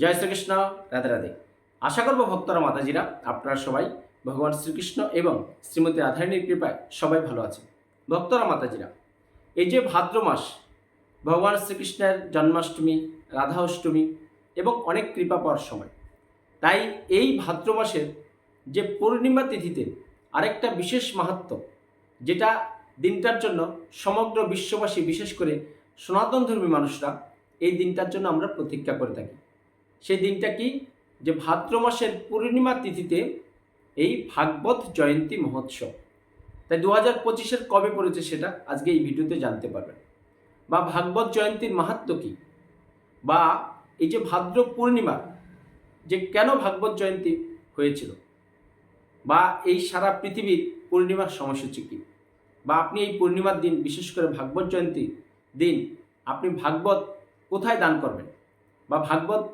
জয় শ্রীকৃষ্ণ, রাধে রাধে। আশা করব ভক্তরা, মাতাজিরা, আপনারা সবাই ভগবান শ্রীকৃষ্ণ এবং শ্রীমতী রাধারণীর কৃপায় সবাই ভালো আছে ভক্তরা, মাতাজিরা, এই যে ভাদ্র মাস, ভগবান শ্রীকৃষ্ণের জন্মাষ্টমী রাধা অষ্টমী এবং অনেক কৃপা পাওয়ার সময়, তাই এই ভাদ্র মাসের যে পূর্ণিমা তিথিতে আরেকটা বিশেষ মাহাত্ম, যেটা দিনটার জন্য সমগ্র বিশ্ববাসী, বিশেষ করে সনাতন ধর্মী মানুষরা এই দিনটার জন্য আমরা প্রতীক্ষা করে থাকি। সেই দিনটা কি? যে ভাদ্র মাসের পূর্ণিমা তিথিতে এই ভাগবত জয়ন্তী মহোৎসব। তাই দু হাজার পঁচিশের কবে পড়েছে সেটা আজকে এই ভিডিওতে জানতে পারবেন। বা ভাগবত জয়ন্তীর মাহাত্ম কী? বা এই যে ভাদ্র পূর্ণিমা, যে কেন ভাগবত জয়ন্তী হয়েছিল? বা এই সারা পৃথিবীর পূর্ণিমার সময়সূচি কী? বা আপনি এই পূর্ণিমার দিন, বিশেষ করে ভাগবত জয়ন্তী দিন, আপনি ভাগবত কোথায় দান করবেন? বা ভাগবত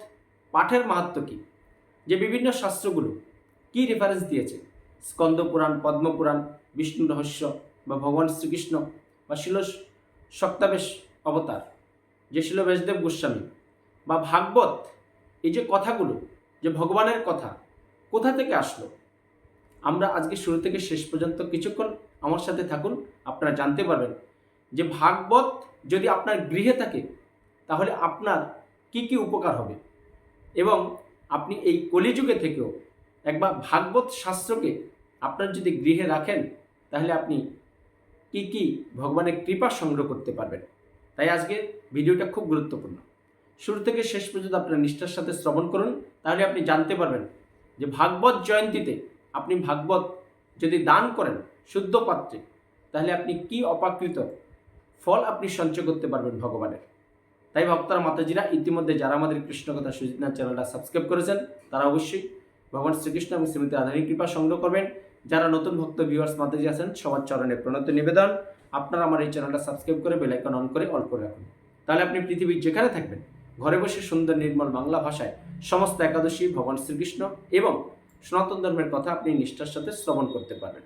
পাঠের মাহাত্ম কী? যে বিভিন্ন শাস্ত্রগুলো কি রেফারেন্স দিয়েছে? স্কন্দ পুরাণ পদ্মপুরাণ বিষ্ণু রহস্য বা ভগবান শ্রীকৃষ্ণ বা শিল সপ্তাবেশ অবতার, যে ছিল বেশদেব গোস্বামী বা ভাগবত, এই যে কথাগুলো, যে ভগবানের কথা, কোথা থেকে আসলো? আমরা আজকে শুরু থেকে শেষ পর্যন্ত কিছুক্ষণ আমার সাথে থাকুন, আপনারা জানতে পারবেন যে ভাগবত যদি আপনার গৃহে থাকে, তাহলে আপনার কি কি উপকার হবে? এবং আপনি এই কলিযুগে থেকেও একবার ভাগবত শাস্ত্রকে আপনার যদি গৃহে রাখেন, তাহলে আপনি কি কি ভগবানের কৃপা সংগ্রহ করতে পারবেন? তাই আজকে ভিডিওটা খুব গুরুত্বপূর্ণ। শুরু থেকে শেষ পর্যন্ত আপনার নিষ্ঠার সাথে শ্রবণ করুন, তাহলে আপনি জানতে পারবেন যে ভাগবত জয়ন্তীতে আপনি ভাগবত যদি দান করেন শুদ্ধ পাত্রে, তাহলে আপনি কি অপাকৃত ফল আপনি সঞ্চয় করতে পারবেন ভগবানের। তাই ভক্তরা মাতাজিরা ইতিমধ্যে যারা আমাদের কৃষ্ণকথা সুজিতনাথ চ্যানেলটা সাবস্ক্রাইব করেছেন, তারা অবশ্যই ভগবান শ্রীকৃষ্ণ এবং শ্রীমতী রাধারণীর কৃপা সংগ্রহ করবেন। যারা নতুন ভক্ত ভিউয়ার্স মাতাজি আছেন, সবার চরণে প্রণত নিবেদন। আপনারা আমার এই চ্যানেলটা সাবস্ক্রাইব করে বেলাইকন অন করে অল করে রাখুন। তাহলে আপনি পৃথিবীর যেখানে থাকবেন, ঘরে বসে সুন্দর নির্মল বাংলা ভাষায় সমস্ত একাদশী, ভগবান শ্রীকৃষ্ণ এবং সনাতন ধর্মের কথা আপনি নিষ্ঠার সাথে শ্রবণ করতে পারবেন।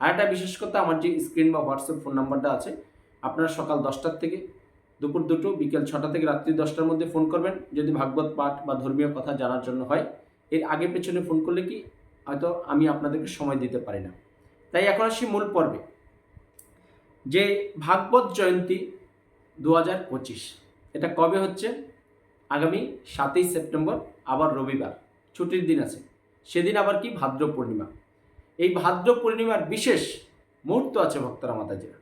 আর একটা বিশেষ কথা, আমার যে স্ক্রিন বা হোয়াটসঅ্যাপ ফোন নাম্বারটা আছে, আপনারা সকাল দশটার থেকে দুপুর দুটো, বিকেল ছটা থেকে রাত্রি দশটার মধ্যে ফোন করবেন। যদি ভাগবত পাঠ বা ধর্মীয় কথা জানার জন্য হয়, এর আগে পেছনে ফোন করলে কি হয়তো আমি আপনাদেরকে সময় দিতে পারি না। তাই এখন আসি মূল পর্বে। যে ভাগবত জয়ন্তী দু হাজার পঁচিশ, এটা কবে হচ্ছে? আগামী সাতই সেপ্টেম্বর, আবার রবিবার, ছুটির দিন আছে। সেদিন আবার কি? ভাদ্র পূর্ণিমা। এই ভাদ্র পূর্ণিমার বিশেষ মুহূর্ত আছে ভক্তরা মাতাজিরা।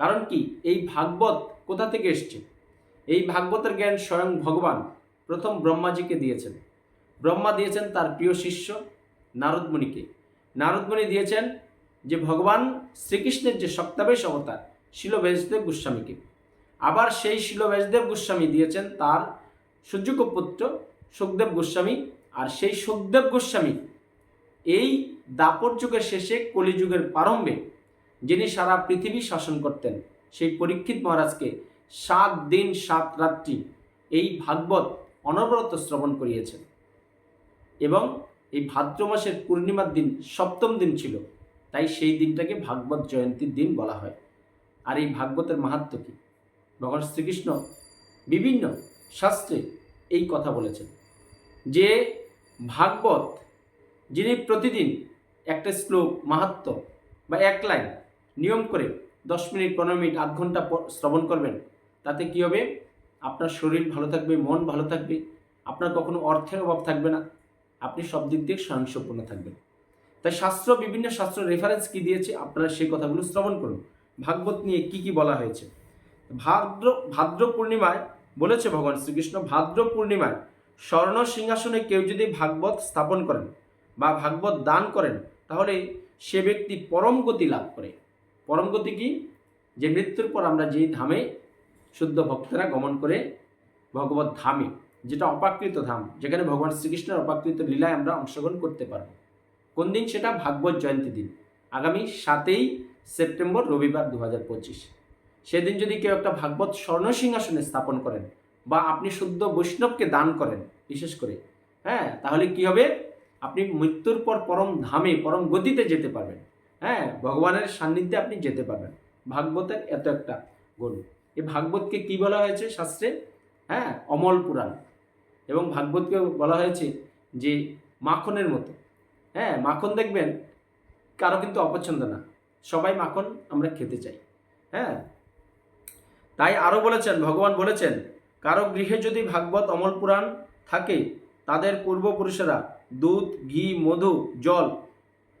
কারণ কি? এই ভাগবত কোথা থেকে এসছে? এই ভাগবতের জ্ঞান স্বয়ং ভগবান প্রথম ব্রহ্মাজিকে দিয়েছেন। ব্রহ্মা দিয়েছেন তার প্রিয় শিষ্য নারদমণিকে। নারদমণি দিয়েছেন যে ভগবান শ্রীকৃষ্ণের যে সপ্তাবেশ অবতার শিল ব্যাসদেব গোস্বামীকে। আবার সেই শিল ব্যাসদেব গোস্বামী দিয়েছেন তার সূর্যক পুত্র সুখদেব গোস্বামী। আর সেই সুখদেব গোস্বামী এই দাপর যুগের শেষে কলিযুগের প্রারম্ভে যিনি সারা পৃথিবী শাসন করতেন। সেই পরীক্ষিত মহারাজকে সাত দিন, সাত রাত্রি এই ভাগবত অনবরত শ্রবণ করিয়েছেন। এবং এই ভাদ্র মাসের পূর্ণিমার দিন সপ্তম দিন ছিল, তাই সেই দিনটাকে ভাগবত জয়ন্তীর দিন বলা হয়। আর এই ভাগবতের মাহাত্ম কী? ভগবান শ্রীকৃষ্ণ বিভিন্ন শাস্ত্রে এই কথা বলেছেন যে ভাগবত, যিনি প্রতিদিন একটা শ্লোক মাহাত্ম বা এক লাইন নিয়ম করে দশ মিনিট, পনেরো মিনিট, আধ ঘণ্টা শ্রবণ করবেন। তাতে কী হবে? আপনার শরীর ভালো থাকবে, মন ভালো থাকবে। আপনার কখনো অর্থের অভাব থাকবে না। আপনি সব দিক দিয়ে স্বয়ংসম্পূর্ণ থাকবেন। তাই শাস্ত্র, বিভিন্ন শাস্ত্র রেফারেন্স কি দিয়েছে? আপনারা সেই কথাগুলো শ্রবণ করুন। ভাগবত নিয়ে কি কি বলা হয়েছে? ভাদ্র ভাদ্র পূর্ণিমায় বলেছে ভগবান শ্রীকৃষ্ণ, ভাদ্র পূর্ণিমায় স্বর্ণ সিংহাসনে কেউ যদি ভাগবত স্থাপন করেন বা ভাগবত দান করেন, তাহলে সে ব্যক্তি পরম গতি লাভ করে। পরম গতি কি? যে মৃত্যুর পর আমরা যেই ধামে শুদ্ধ ভক্তরা গমন করে ভগবত ধামে, যেটা অপাকৃত ধাম, যেখানে ভগবান শ্রীকৃষ্ণের অপাকৃত লীলায় আমরা অংশগ্রহণ করতে পারব। কোন দিন? সেটা ভাগবত জয়ন্তী দিন, আগামী সাতই সেপ্টেম্বর, রবিবার দু হাজার পঁচিশ। সেদিন যদি কেউ একটা ভাগবত স্বর্ণ সিংহাসনে স্থাপন করেন বা আপনি শুদ্ধ বৈষ্ণবকে দান করেন, বিশেষ করে হ্যাঁ তাহলে কি হবে? আপনি মৃত্যুর পর পরম ধামে, পরম গতিতে যেতে পারবেন। হ্যাঁ ভগবানের সান্নিধ্যে আপনি যেতে পারবেন। ভাগবতের এত একটা গুণ এই ভাগবতকে কি বলা হয়েছে শাস্ত্রে? হ্যাঁ অমল পুরাণ। এবং ভাগবতকে বলা হয়েছে যে মাখনের মতো। হ্যাঁ মাখন দেখবেন কারও কিন্তু অপছন্দ না। সবাই মাখন আমরা খেতে চাই। হ্যাঁ তাই আরও বলেছেন, ভগবান বলেছেন, কারও গৃহে যদি ভাগবত অমল পুরাণ থাকে, তাদের পূর্বপুরুষেরা দুধ, ঘি, মধু, জল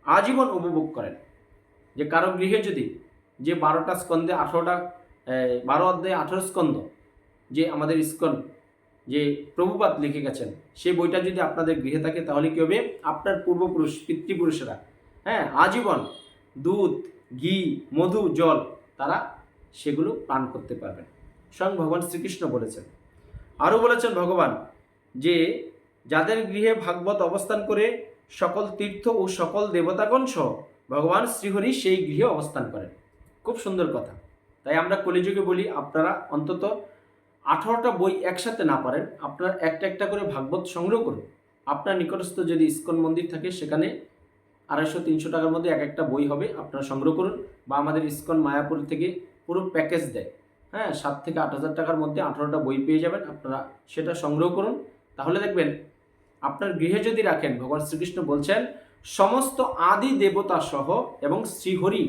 আজীবন উপভোগ করেন। যে কারও গৃহে যদি যে বারোটা স্কন্ধে আঠেরোটা বারো অধ্যায়ে আঠেরো স্কন্ধ, যে আমাদের স্কন যে প্রভুপাত লিখে গেছেন সেই বইটা যদি আপনাদের গৃহে থাকে তাহলে কী হবে? আপনার পূর্বপুরুষ, পিতৃপুরুষেরা হ্যাঁ আজীবন দুধ, ঘি, মধু, জল তারা সেগুলো পান করতে পারবেন। স্বয়ং ভগবান শ্রীকৃষ্ণ বলেছেন। আরও বলেছেন ভগবান যে যাদের গৃহে ভাগবত অবস্থান করে সকল তীর্থ ও সকল দেবতাগণ সহ ভগবান শ্রীহরি সেই গৃহে অবস্থান করেন। খুব সুন্দর কথা। তাই আমরা কলিযুগে বলি, আপনারা অন্তত আঠারোটা বই একসাথে না পারেন, আপনারা একটা একটা করে ভাগবত সংগ্রহ করুন। আপনার নিকটস্থ যদি ইস্কন মন্দির থাকে, সেখানে আড়াইশো তিনশো টাকার মধ্যে এক একটা বই হবে, আপনারা সংগ্রহ করুন বা আমাদের ইস্কন মায়াপুর থেকে পুরো প্যাকেজ দেয়। হ্যাঁ সাত থেকে আট হাজার টাকার মধ্যে আঠারোটা বই পেয়ে যাবেন, আপনারা সেটা সংগ্রহ করুন। তাহলে দেখবেন, আপনার গৃহে যদি রাখেন, ভগবান শ্রীকৃষ্ণ বলছেন সমস্ত আদি দেবতা সহ এবং শ্রীহরি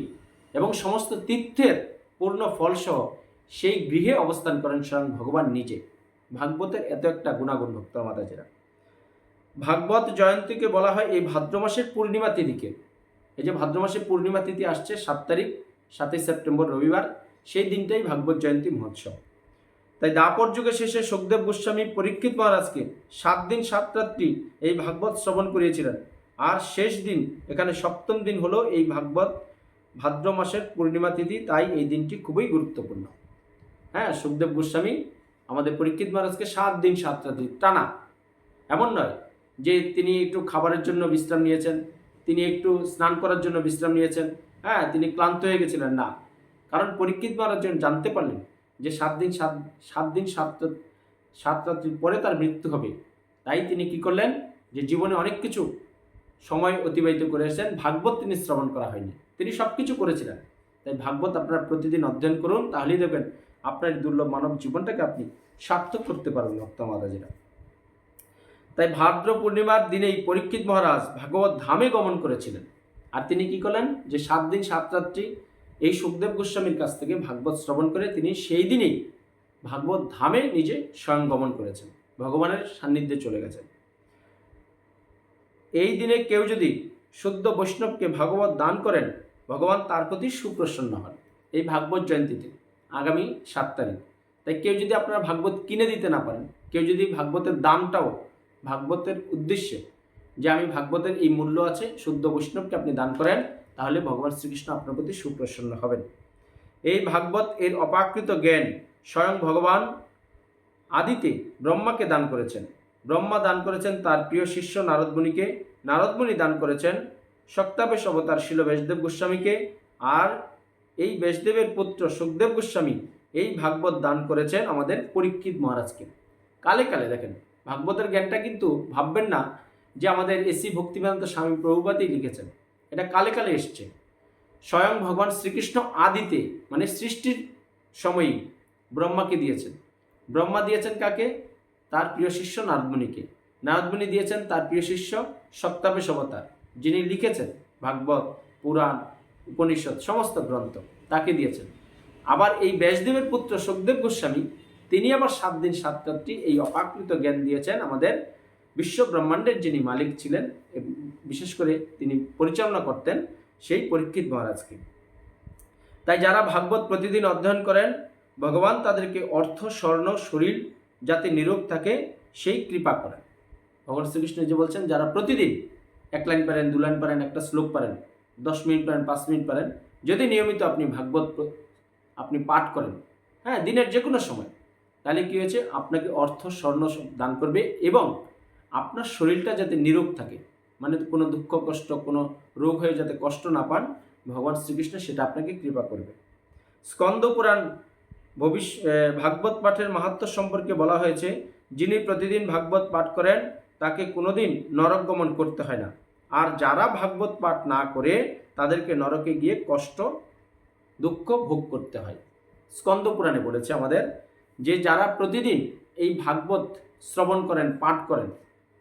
এবং সমস্ত তীর্থের পূর্ণ ফলসহ সেই গৃহে অবস্থান করেন স্বয়ং ভগবান নিজে। ভাগবতের এত একটা গুণাগুণ ভক্ত মাতাজিরা। ভাগবত জয়ন্তীকে বলা হয় এই ভাদ্র মাসের পূর্ণিমা তিথিকে। এই যে ভাদ্র মাসের পূর্ণিমা তিথি আসছে সাত তারিখ, সাতই সেপ্টেম্বর রবিবার, সেই দিনটাই ভাগবত জয়ন্তী মহোৎসব। তাই দাপর যুগে শেষে সুখদেব গোস্বামী পরীক্ষিত মহারাজকে সাত দিন সাত রাত্রি এই ভাগবত শ্রবণ করিয়েছিলেন। আর শেষ দিন, এখানে সপ্তম দিন হলো এই ভাগবত, ভাদ্র মাসের পূর্ণিমা তিথি, তাই এই দিনটি খুবই গুরুত্বপূর্ণ। হ্যাঁ সুখদেব গোস্বামী আমাদের পরীক্ষিত মহারাজকে সাত দিন সাত রাত্রি টানা। এমন নয় যে তিনি একটু খাবারের জন্য বিশ্রাম নিয়েছেন, তিনি একটু স্নান করার জন্য বিশ্রাম নিয়েছেন হ্যাঁ তিনি ক্লান্ত হয়ে গেছিলেন, না। কারণ পরীক্ষিত মহারাজ জানতে পারলেন যে সাত দিন সাত সাত দিন সাত সাত রাত্রির পরে তার মৃত্যু হবে, তাই তিনি কি করলেন যে জীবনে অনেক কিছু সময় অতিবাহিত করে করেছেন ভাগবত তিনি শ্রবণ করা হয়নি। তিনি সব কিছু করেছিলেন। তাই ভাগবত আপনারা প্রতিদিন অধ্যয়ন করুন। তাহলেই দেখবেন আপনার দুর্লভ মানব জীবনটাকে আপনি সার্থক করতে পারবেন ভক্ত মাতাজিরা। তাই ভাদ্র পূর্ণিমার দিনেই পরীক্ষিত মহারাজ ভাগবত ধামে গমন করেছিলেন। আর তিনি কি করলেন? যে সাত দিন সাত রাত্রি এই সুখদেব গোস্বামীর কাছ থেকে ভাগবত শ্রবণ করে তিনি সেই দিনেই ভাগবত ধামে নিজে স্বয়ং গমন করেছেন। ভগবানের সান্নিধ্যে চলে গেছেন। এই দিনে কেউ যদি শুদ্ধ বৈষ্ণবকে ভাগবত দান করেন, ভগবান তার প্রতি সুপ্রসন্ন হন এই ভাগবত জয়ন্তীতে, আগামী সাত তারিখ। তাই কেউ যদি আপনারা ভাগবত কিনে দিতে না পারেন, কেউ যদি ভাগবতের দামটাও ভাগবতের উদ্দেশ্যে যে আমি ভাগবতের এই মূল্য আছে, শুদ্ধ বৈষ্ণবকে আপনি দান করেন, তাহলে ভগবান শ্রীকৃষ্ণ আপনার প্রতি সুপ্রসন্ন হবেন। এই ভাগবত, এর অপাকৃত জ্ঞান স্বয়ং ভগবান আদিতে ব্রহ্মাকে দান করেছেন। ব্রহ্মা দান করেছেন তার প্রিয় শিষ্য নারদমুনিকে নারদমুনি দান করেছেন সক্তাবেশ অবতার শিল বেশদেব গোস্বামীকে। আর এই ব্যাসদেবের পুত্র সুখদেব গোস্বামী এই ভাগবত দান করেছেন আমাদের পরীক্ষিত মহারাজকে। কালে কালে দেখেন, ভাগবতের জ্ঞানটা কিন্তু ভাববেন না যে আমাদের এসি ভক্তিবেদান্ত স্বামী প্রভুপাতেই লিখেছেন। এটা কালে কালে এসছে। স্বয়ং ভগবান শ্রীকৃষ্ণ আদিতে মানে সৃষ্টির সময়ই ব্রহ্মাকে দিয়েছেন। ব্রহ্মা দিয়েছেন কাকে? তার প্রিয় শিষ্য নারদমুনিকে নারদমুনি দিয়েছেন তার প্রিয় শিষ্য সপ্তাবেশ অবতার যিনি লিখেছেন ভাগবত, পুরাণ, উপনিষদ, সমস্ত গ্রন্থ তাকে দিয়েছেন। আবার এই ব্যাসদেবের পুত্র সুখদেব গোস্বামী, তিনি আবার সাত দিন সাত রাত্রি এই অপাকৃত জ্ঞান দিয়েছেন আমাদের বিশ্ব ব্রহ্মাণ্ডের যিনি মালিক ছিলেন বিশেষ করে তিনি পরিচালনা করতেন সেই পরীক্ষিত মহারাজকে। তাই যারা ভাগবত প্রতিদিন অধ্যয়ন করেন, ভগবান তাদেরকে অর্থ, স্বর্ণ, শরীর যাতে নিরোগ থাকে সেই কৃপা করেন। ভগবান শ্রীকৃষ্ণ যে বলছেন, যারা প্রতিদিন এক লাইন পারেন, দু লাইন পারেন, একটা শ্লোক পারেন, দশ মিনিট পারেন, পাঁচ মিনিট পারেন, যদি নিয়মিত আপনি ভাগবত আপনি পাঠ করেন হ্যাঁ দিনের যে কোনো সময়, তাহলে কী হয়েছে? আপনাকে অর্থ, স্বর্ণ দান করবে এবং আপনার শরীরটা যাতে নিরোগ থাকে মানে কোনো দুঃখ, কষ্ট, কোনো রোগ হয়ে যাতে কষ্ট না পান, ভগবান শ্রীকৃষ্ণ সেটা আপনাকে কৃপা করবে। স্কন্দ পুরাণ ভবিষ্য ভাগবত পাঠের মাহাত্ম সম্পর্কে বলা হয়েছে, যিনি প্রতিদিন ভাগবত পাঠ করেন, তাকে কোনোদিন নরক গমন করতে হয় না। আর যারা ভাগবত পাঠ না করে, তাদেরকে নরকে গিয়ে কষ্ট, দুঃখ ভোগ করতে হয়। স্কন্দ পুরাণে বলেছে আমাদের যে, যারা প্রতিদিন এই ভাগবত শ্রবণ করেন, পাঠ করেন,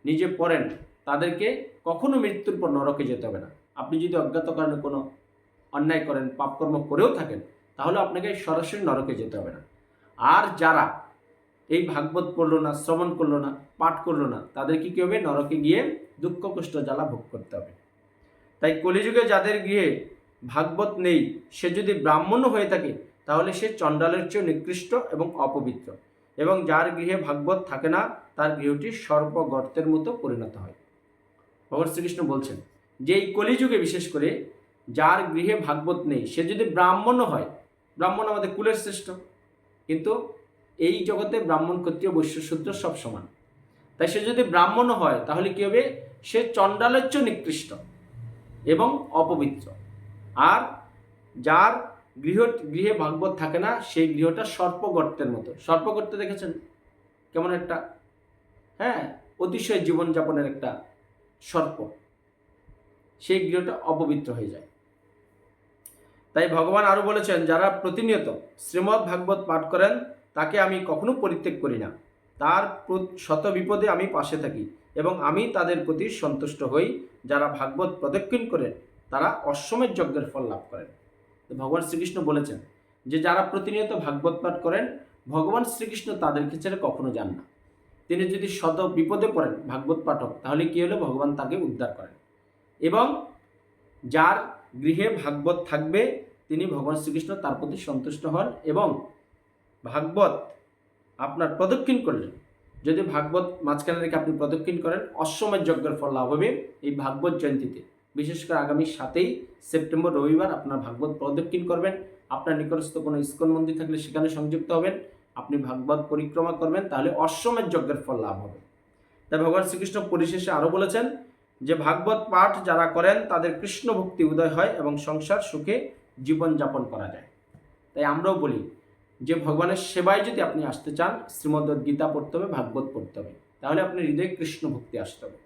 নিজে পড়েন, তাদেরকে কখনো মৃত্যুর পর নরকে যেতে হবে না। আপনি যদি অজ্ঞাত কারণে কোনো অন্যায় করেন, পাপকর্ম করেও থাকেন তাহলে আপনাকে সরাসরি নরকে যেতে হবে না। আর যারা এই ভাগবত পড়ল না, শ্রবণ করল না, পাঠ করল না তাদেরকে কী হবে? নরকে গিয়ে দুঃখ কষ্ট জ্বালা ভোগ করতে হবে। তাই কলিযুগে যাদের গৃহে ভাগবত নেই, সে যদি ব্রাহ্মণও হয়ে থাকে, তাহলে সে চণ্ডালের চেয়েও নিকৃষ্ট এবং অপবিত্র। এবং যার গৃহে ভাগবত থাকে না, তার গৃহটি সর্প গর্তের মতো পরিণত হয়। ভগবান শ্রীকৃষ্ণ বলছেন যে এই কলিযুগে বিশেষ করে যার গৃহে ভাগবত নেই, সে যদি ব্রাহ্মণও হয় ব্রাহ্মণ আমাদের কুলের শ্রেষ্ঠ। কিন্তু এই জগতে ব্রাহ্মণ ক্ষত্রিয় বৈশ্য শূদ্র সব সমান। তাই সে যদি ব্রাহ্মণও হয়, তাহলে কী হবে? সে চণ্ডালের চেয়েও নিকৃষ্ট এবং অপবিত্র। আর যার গৃহ, গৃহে ভাগবত থাকে না, সেই গৃহটা সর্পগর্তের মতো। সর্পগর্ত দেখেছেন? কেমন একটা? হ্যাঁ অতিশয় জীবনযাপনের একটা সর্প। সেই গৃহটা অপবিত্র হয়ে যায়। তাই ভগবান আরও বলেছেন, যারা প্রতিনিয়ত শ্রীমদ্ ভাগবত পাঠ করেন, তাকে আমি কখনো পরিত্যাগ করি না। তার শত বিপদে আমি পাশে থাকি এবং আমি তাদের প্রতি সন্তুষ্ট হই। যারা ভাগবত প্রদক্ষিণ করেন, তারা অশ্বমেধ যজ্ঞের ফল লাভ করেন। ভগবান শ্রীকৃষ্ণ বলেছেন যে, যারা প্রতিনিয়ত ভাগবত পাঠ করেন, ভগবান শ্রীকৃষ্ণ তাদেরকে ছেড়ে কখনো যান না। তিনি যদি শত বিপদে পড়েন ভাগবত পাঠক, তাহলে কী হলো? ভগবান তাকে উদ্ধার করেন। এবং যার গৃহে ভাগবত থাকবে ভগবান শ্রীকৃষ্ণ তার প্রতি সন্তুষ্ট হন এবং ভাগবত আপনার প্রদক্ষিণ করলেন। যদি ভাগবত মাঝখানে রেখে আপনি প্রদক্ষিণ করেন, অশ্বমেধ যজ্ঞের ফল লাভ হবে এই ভাগবত জয়ন্তীতে। বিশেষ করে আগামী সাতই সেপ্টেম্বর রবিবার আপনার ভাগবত প্রদক্ষিণ করবেন। আপনার নিকটস্থ কোনো ইস্কন মন্দির থাকলে সেখানে সংযুক্ত হবেন। আপনি ভাগবত পরিক্রমা করবেন, তাহলে অশ্বমেধ যজ্ঞের ফল লাভ হবে। তাই ভগবান শ্রীকৃষ্ণ পরিশেষে আরও বলেছেন যে, ভাগবত পাঠ যারা করেন, তাদের কৃষ্ণ ভক্তি উদয় হয় এবং সংসার সুখে জীবনযাপন করা যায়। তাই আমরাও বলি যে ভগবানের সেবায় যদি আপনি আসতে চান, শ্রীমদ্ গীতা পড়তে হবে, ভাগবত পড়তে হবে, তাহলে আপনার হৃদয়ে কৃষ্ণ ভক্তি আসতে হবে।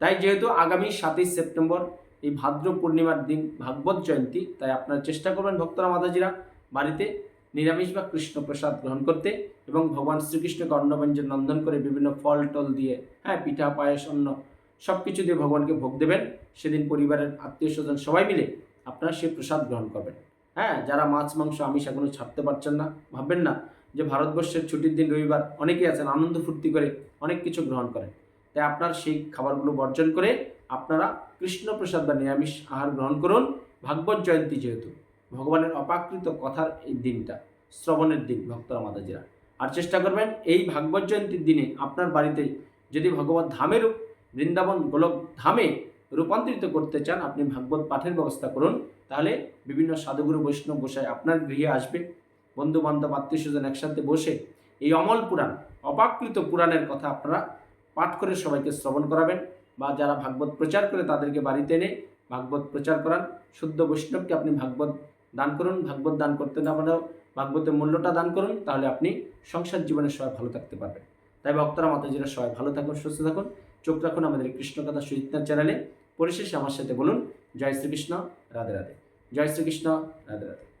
তাই যেহেতু আগামী সাতই সেপ্টেম্বর এই ভাদ্র পূর্ণিমার দিন, ভাগবত জয়ন্তী, তাই আপনারা চেষ্টা করবেন ভক্তরা, মাতাজিরা বাড়িতে নিরামিষ বা কৃষ্ণ প্রসাদ গ্রহণ করতে এবং ভগবান শ্রীকৃষ্ণকে অন্নব্যঞ্জন নন্দন করে বিভিন্ন ফল টল দিয়ে হ্যাঁ পিঠা, পায়েস, অন্ন সব কিছু দিয়ে ভগবানকে ভোগ দেবেন। সেদিন পরিবারের আত্মীয় স্বজন সবাই মিলে আপনারা সেই প্রসাদ গ্রহণ করবেন। হ্যাঁ যারা মাছ, মাংস, আমিষ এখনও ছাড়তে পারছেন না, ভাববেন না যে ভারতবর্ষের ছুটির দিন রবিবার অনেকেই আছেন, আনন্দ ফুর্তি করে অনেক কিছু গ্রহণ করেন। তাই আপনার সেই খাবারগুলো বর্জন করে আপনারা কৃষ্ণ প্রসাদ বা নিরামিষ আহার গ্রহণ করুন, ভাগবত জয়ন্তী যেহেতু। ভগবানের অপাকৃত কথার এই দিনটা, শ্রবণের দিন, ভক্তরা, মাতাজিরা। আর চেষ্টা করবেন, এই ভাগবত জয়ন্তীর দিনে আপনার বাড়িতে যদি ভগবত ধামের বৃন্দাবন গোলক ধামে রূপান্তরিত করতে চান, আপনি ভাগবত পাঠের ব্যবস্থা করুন। তাহলে বিভিন্ন সাধুগুরু বৈষ্ণব গোসাই আপনার গৃহে আসবে। বন্ধু বান্ধব আত্মীয় স্বজন একসাথে বসে এই অমল পুরাণ, অপাকৃত পুরাণের কথা আপনারা পাঠ করে সবাইকে শ্রবণ করাবেন বা যারা ভাগবত প্রচার করে তাদেরকে বাড়িতে এনে ভাগবত প্রচার করান। শুদ্ধ বৈষ্ণবকে আপনি ভাগবত দান করুন, ভাগবত দান করতে না পারেও ভাগবতের মূল্যটা দান করুন, তাহলে আপনি সংসার জীবনে সবাই ভালো থাকতে পারবেন। তাই ভক্তরা মাতাজিরা সবাই ভালো থাকুন, সুস্থ থাকুন। চোখ রাখুন আমাদের কৃষ্ণকথা সুচিত্রার চ্যানেলে। পরিশেষে আমার সাথে বলুন জয় শ্রীকৃষ্ণ রাধে রাধে। জয় শ্রীকৃষ্ণ রাধে রাধে।